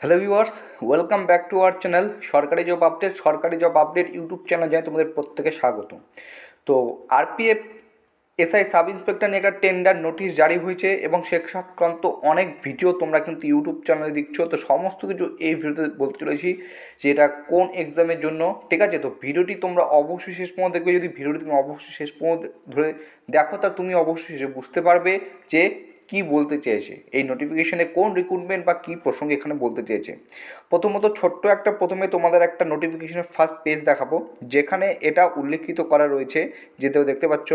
Hello viewers welcome back to our channel সরকারি job update সরকারি job update YouTube channel জানাই তোমাদের প্রত্যেকে স্বাগত। তো আরপিএফ এসআই সাব ইন্সপেক্টর নিয়ে একটা টেন্ডার নোটিশ জারি হয়েছে এবং সে সংক্রান্ত অনেক ভিডিও তোমরা কিন্তু ইউটিউব চ্যানেলে দেখছ। তো সমস্ত কিছু এই ভিডিওতে বলতে চলেছি যে এটা কোন এক্সামের জন্য। ঠিক আছে? তো ভিডিওটি তোমরা অবশ্যই শেষ পর্যন্ত দেখবে। যদি ভিডিওটি তুমি অবশ্যই শেষ পর্যন্ত ধরে দেখো, তা তুমি অবশ্যই বুঝতে পারবে যে কি বলতে চেয়েছে? এই নোটিফিকেশনে কোন রিক্রুটমেন্ট বা কী প্রসঙ্গে এখানে বলতে চেয়েছে? প্রথমত ছোট্ট একটা প্রথমে তোমাদের একটা নোটিফিকেশনের ফার্স্ট পেজ দেখাবো, যেখানে এটা উল্লেখিত করা রয়েছে যেতেও দেখতে পাচ্ছ।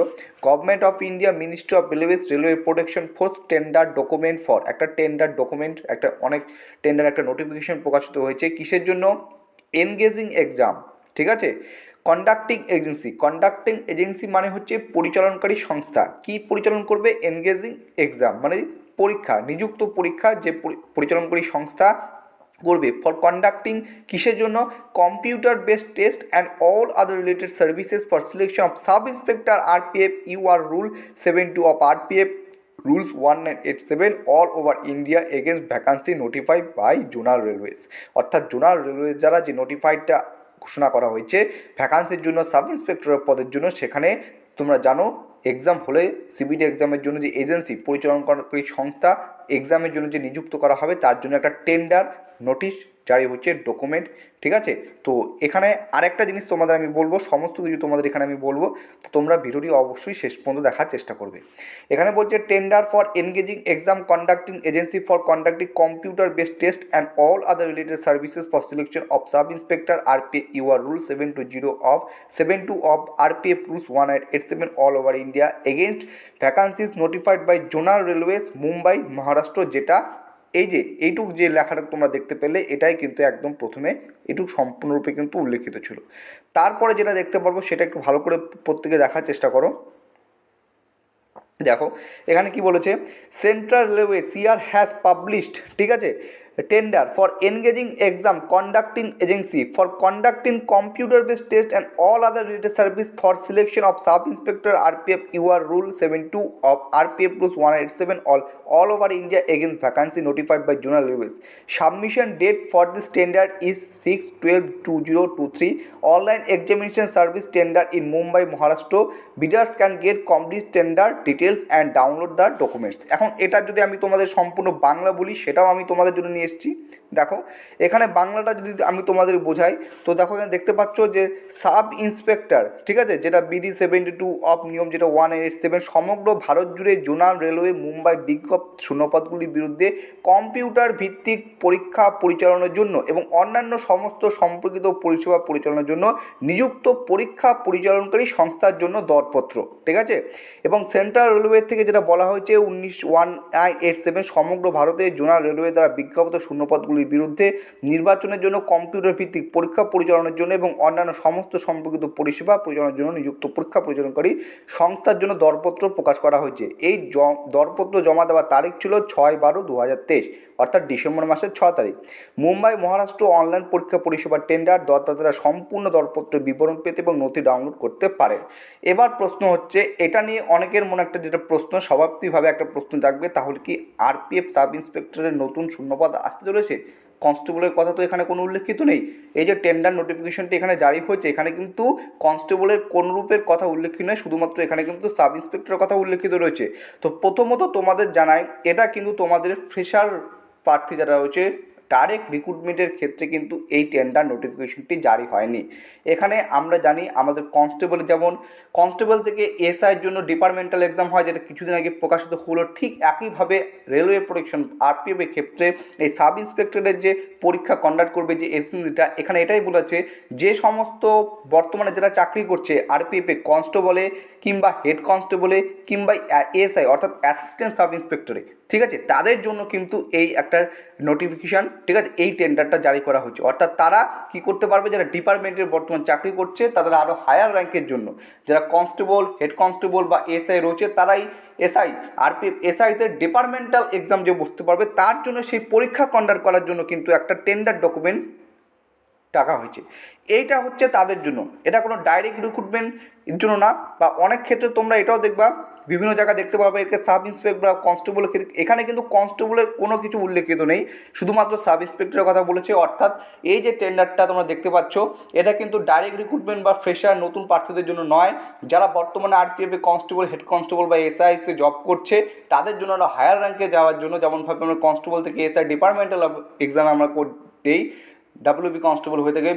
Government of India Ministry of Railways Railway Protection Force tender document for একটা টেন্ডার ডকুমেন্ট একটা অনেক টেন্ডার একটা নোটিফিকেশন প্রকাশিত হয়েছে। কিসের জন্য? এনগেজিং এক্সাম ঠিক আছে? কন্ডাক্টিং এজেন্সি কন্ডাক্টিং এজেন্সি মানে হচ্ছে পরিচালনকারী সংস্থা। কি পরিচালন করবে? এনগেজিং এক্সাম মানে পরীক্ষা, নিযুক্ত পরীক্ষা যে পরিচালনকারী সংস্থা করবে। ফর কন্ডাক্টিং কিসের জন্য? Computer based test and all other related services for selection of sub inspector RPF UR rule seven two of RPF rules one nine eight seven all over India against vacancy notified by zonal railways অর্থাৎ zonal railways দ্বারা যে নোটিফাইডটা ঘোষণা করা হয়েছে। ভ্যাকান্সির জন্য sub ইন্সপেক্টরের পদের জন্য সেখানে তোমরা জানো এক্সাম হলে সিবিটি এক্সামের জন্য যে এজেন্সি পরিচালনাকারী সংস্থা এক্সামের জন্য যে নিযুক্ত করা হবে, তার জন্য একটা টেন্ডার নোটিশ জারি হচ্ছে ডকুমেন্ট ঠিক আছে? তো এখানে আরেকটা জিনিস তোমাদের আমি বলব, সমস্ত কিছু তোমাদের এখানে আমি বলব, তো তোমরা ভিডিওটি অবশ্যই শেষ পর্যন্ত দেখার চেষ্টা করবে। এখানে বলছে tender for engaging exam conducting agency for conducting computer based test and all other related services for selection of sub inspector RP UR rule seven two zero of seven two of RPF rules one eight eight seven all over India against vacancies notified by zonal railways Mumbai Maharashtra যেটা এই যে এইটুক যে লেখাটা তোমরা দেখতে পেলে, এটাই কিন্তু একদম প্রথমে এটুক সম্পূর্ণরূপে কিন্তু উল্লেখিত ছিল। তারপরে যেটা দেখতে পারব, সেটা একটু ভালো করে প্রত্যেকে দেখার চেষ্টা করো। দেখো, এখানে কি বলেছে Central Railway CR has published ঠিক আছে? Tender for engaging exam conducting agency for conducting computer based test and all other related service for selection of sub inspector RPF UR rule seven two of RPF rules one eight seven all all over India against vacancy notified by zonal railways submission date for this tender is six twelve two zero two three online examination service tender in Mumbai Maharashtra bidders can get complete tender details and download the documents এখন এটা যদি আমি তোমাদের সম্পূর্ণ বাংলা বলি, সেটাও আমি তোমাদের জন্য নিয়ে এসেছি। দেখো, এখানে বাংলাটা যদি আমি তোমাদের বোঝাই, তো দেখো এখানে দেখতে পাচ্ছ যে সাব ইন্সপেক্টর, ঠিক আছে, যেটা বিডি সেভেন্টি টু অফ নিয়ম, যেটা ওয়ান এইট সেভেন সমগ্র ভারত জুড়ে জোনাল রেলওয়ে মুম্বাই বিজ্ঞপ শূন্যপদগুলির বিরুদ্ধে কম্পিউটার ভিত্তিক পরীক্ষা পরিচালনার জন্য এবং অন্যান্য সমস্ত সম্পর্কিত পরিষেবা পরিচালনার জন্য নিযুক্ত পরীক্ষা পরিচালনকারী সংস্থার জন্য দরপত্র, ঠিক আছে? এবং সেন্ট্রাল রেলওয়ে থেকে যেটা বলা হয়েছে, উনিশ ওয়ান এইট সেভেন সমগ্র ভারতে জোনাল রেলওয়ে দ্বারা বিজ্ঞাপিত শূন্যপদগুলির বিরুদ্ধে নির্বাচনের জন্য কম্পিউটার ভিত্তিক পরীক্ষা পরিচালনার জন্য এবং অন্যান্য সমস্ত সম্পর্কিত পরিষেবা পরিচালনার জন্য নিযুক্ত পরীক্ষা পরিচালনকারী সংস্থার জন্য দরপত্র প্রকাশ করা হয়েছে। এই দরপত্র জমা দেওয়ার তারিখ ছিল ছয় বারো দু হাজার তেইশ, অর্থাৎ ডিসেম্বর মাসের ছ তারিখ। মুম্বাই মহারাষ্ট্র অনলাইন পরীক্ষা পরিষেবার টেন্ডার দরদাতারা সম্পূর্ণ দরপত্র বিবরণ পেতে এবং নথি ডাউনলোড করতে পারে এবার প্রশ্ন হচ্ছে, এটা নিয়ে অনেকের মনে একটা যেটা প্রশ্ন স্বাভাবিকভাবে একটা প্রশ্ন জাগবে, তাহলে কি আরপিএফ সাব ইন্সপেক্টরের নতুন শূন্যপদ আসতে চলেছে। কনস্টেবলের কথা তো এখানে কোনো উল্লেখিত নেই। এই যে টেন্ডার নোটিফিকেশনটি এখানে জারি হয়েছে, এখানে কিন্তু কনস্টেবলের কোন রূপের কথা উল্লেখিত নয়, শুধুমাত্র এখানে কিন্তু সাব ইন্সপেক্টরের কথা উল্লেখিত রয়েছে। তো প্রথমত তোমাদের জানাই, এটা কিন্তু তোমাদের ফ্রেশার প্রার্থী যারা রয়েছে ডাইরেক্ট রিক্রুটমেন্টের ক্ষেত্রে কিন্তু এই টেন্ডার নোটিফিকেশনটি জারি হয়নি। এখানে আমরা জানি আমাদের কনস্টেবল যেমন কনস্টেবল থেকে এসআইয়ের জন্য ডিপার্টমেন্টাল এক্সাম হয়, যেটা কিছুদিন আগে প্রকাশিত হলো, ঠিক একইভাবে রেলওয়ে প্রোটেকশন আরপিএফ এর ক্ষেত্রে এই সাব ইন্সপেক্টরের যে পরীক্ষা কন্ডাক্ট করবে যে এসএনজিটা এখানে এটাই বলেছে, যে সমস্ত বর্তমানে যারা চাকরি করছে আরপিএফে কনস্টেবলে কিংবা হেড কনস্টেবলে কিংবা এসআই অর্থাৎ অ্যাসিস্ট্যান্ট সাব ইন্সপেক্টরে ঠিক আছে? তাদের জন্য কিন্তু এই একটা নোটিফিকেশান ঠিক আছে? এই টেন্ডারটা জারি করা হচ্ছে। অর্থাৎ তারা কি করতে পারবে? যারা ডিপার্টমেন্টের বর্তমান চাকরি করছে, তাদের আরও হায়ার র্যাঙ্কের জন্য। যারা কনস্টেবল হেড কনস্টেবল বা এসআই রয়েছে, তারাই এসআই আরপিএফ এসআইতে ডিপার্টমেন্টাল এক্সাম যে বসতে পারবে, তার জন্য সেই পরীক্ষা কন্ডাক্ট করার জন্য কিন্তু একটা টেন্ডার ডকুমেন্ট টাকা হয়েছে। এইটা হচ্ছে তাদের জন্য। এটা কোনো ডাইরেক্ট রিক্রুটমেন্ট জন্য না, বা অনেক ক্ষেত্রে তোমরা এটাও দেখবা, বিভিন্ন জায়গায় দেখতে পাবে একে সাব ইন্সপেক্টর বা কনস্টেবলের ক্ষেত্রে, এখানে কিন্তু কনস্টেবলের কোনো কিছু উল্লেখিত নেই, শুধুমাত্র সাব ইন্সপেক্টরের কথা বলেছে। অর্থাৎ এই যে টেন্ডারটা তোমরা দেখতে পাচ্ছ, এটা কিন্তু ডাইরেক্ট রিক্রুটমেন্ট বা ফ্রেশার নতুন প্রার্থীদের জন্য নয়। যারা বর্তমানে আরপিএফে কনস্টেবল হেড কনস্টেবল বা এসআইসে জব করছে, তাদের জন্য একটা হায়ার র্যাঙ্কে যাওয়ার জন্য, যেমনভাবে আমরা কনস্টেবল থেকে এসআই ডিপার্টমেন্টাল এক্সাম আমরা দেই ডাব্লিউবি কনস্টেবল হয়ে থাকে।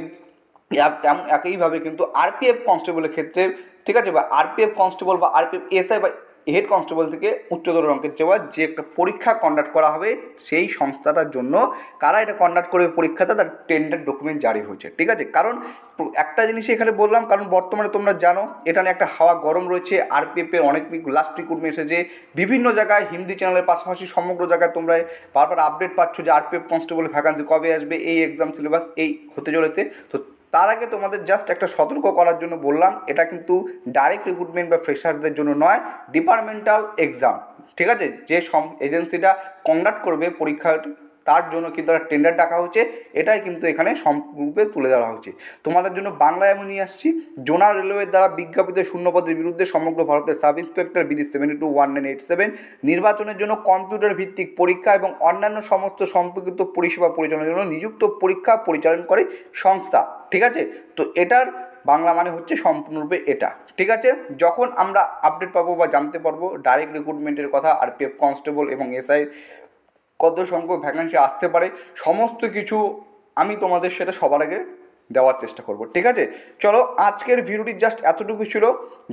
তেমন একইভাবে কিন্তু আরপিএফ কনস্টেবলের ক্ষেত্রে, ঠিক আছে? বা আরপিএফ কনস্টেবল বা আরপিএফ এসআই বা হেড কনস্টেবল থেকে উচ্চতর অঙ্কের চাওয়া যে একটা পরীক্ষা কন্ডাক্ট করা হবে, সেই সংস্থাটার জন্য কারা এটা কন্ডাক্ট করবে পরীক্ষাটা তার টেন্ডার ডকুমেন্ট জারি হয়েছে, ঠিক আছে? কারণ একটা জিনিস এখানে বললাম, কারণ বর্তমানে তোমরা জানো, এটা নিয়ে একটা হাওয়া গরম রয়েছে আরপিএফের অনেক লাস্ট রিক্রুটমেন্ট এসেছে, বিভিন্ন জায়গায়, হিন্দি চ্যানেলের পাশাপাশি সমগ্র জায়গায় তোমরা বারবার আপডেট পাচ্ছ যে আরপিএফ কনস্টেবল ভ্যাকান্সি কবে আসবে, এই এক্সাম সিলেবাস এই হতে চলেছে, তো তার আগে তোমাদের জাস্ট একটা সতর্ক করার জন্য বললাম, এটা কিন্তু ডাইরেক্ট রিক্রুটমেন্ট বা ফ্রেশারদের জন্য নয় ডিপার্টমেন্টাল এক্সাম ঠিক আছে? যে সম এজেন্সিটা কন্ডাক্ট করবে পরীক্ষাটি তার জন্য কিন্তু একটা টেন্ডার ডাকা হচ্ছে, এটাই কিন্তু এখানে সম্পূর্ণরূপে তুলে ধরা হচ্ছে। তোমাদের জন্য বাংলায় আমি নিয়ে আসছি জোনাল রেলওয়ের দ্বারা বিজ্ঞাপিত শূন্যপদের বিরুদ্ধে সমগ্র ভারতের সাব ইন্সপেক্টর বিধি seven two one nine eight seven নির্বাচনের জন্য কম্পিউটার ভিত্তিক পরীক্ষা এবং অন্যান্য সমস্ত সম্পর্কিত পরিষেবা পরিচালনার জন্য নিযুক্ত পরীক্ষা পরিচালন করে সংস্থা, ঠিক আছে? তো এটার বাংলা মানে হচ্ছে সম্পূর্ণরূপে এটা, ঠিক আছে? যখন আমরা আপডেট পাবো বা জানতে পারব ডাইরেক্ট রিক্রুটমেন্টের কথা আরপিএফ কনস্টেবল এবং এসআই কত সংখ্যক ভ্যাকান্সি আসতে পারে, সমস্ত কিছু আমি তোমাদের সেটা সবার আগে দেওয়ার চেষ্টা করব, ঠিক আছে? চলো আজকের ভিডিওটি জাস্ট এতটুকু ছিল।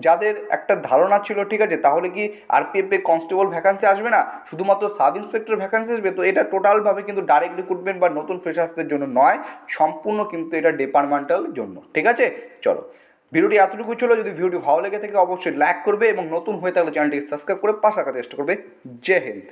যাদের একটা ধারণা ছিল, ঠিক আছে, তাহলে কি আরপিএফে কনস্টেবল ভ্যাকান্সি আসবে না? শুধুমাত্র সাব ইন্সপেক্টর ভ্যাকান্সি আসবে? তো এটা টোটালভাবে কিন্তু ডাইরেক্ট রিক্রুটমেন্ট বা নতুন ফ্রেশার্সদের জন্য নয়, সম্পূর্ণ কিন্তু এটা ডিপার্টমেন্টাল জন্য, ঠিক আছে? চলো, ভিডিওটি এতটুকু ছিল। যদি ভিডিওটি ভালো লেগে থাকে, অবশ্যই লাইক করবে এবং নতুন হয়ে থাকলে চ্যানেলটিকে সাবস্ক্রাইব করে পাশে রাখার চেষ্টা করবে। জয় হিন্দ।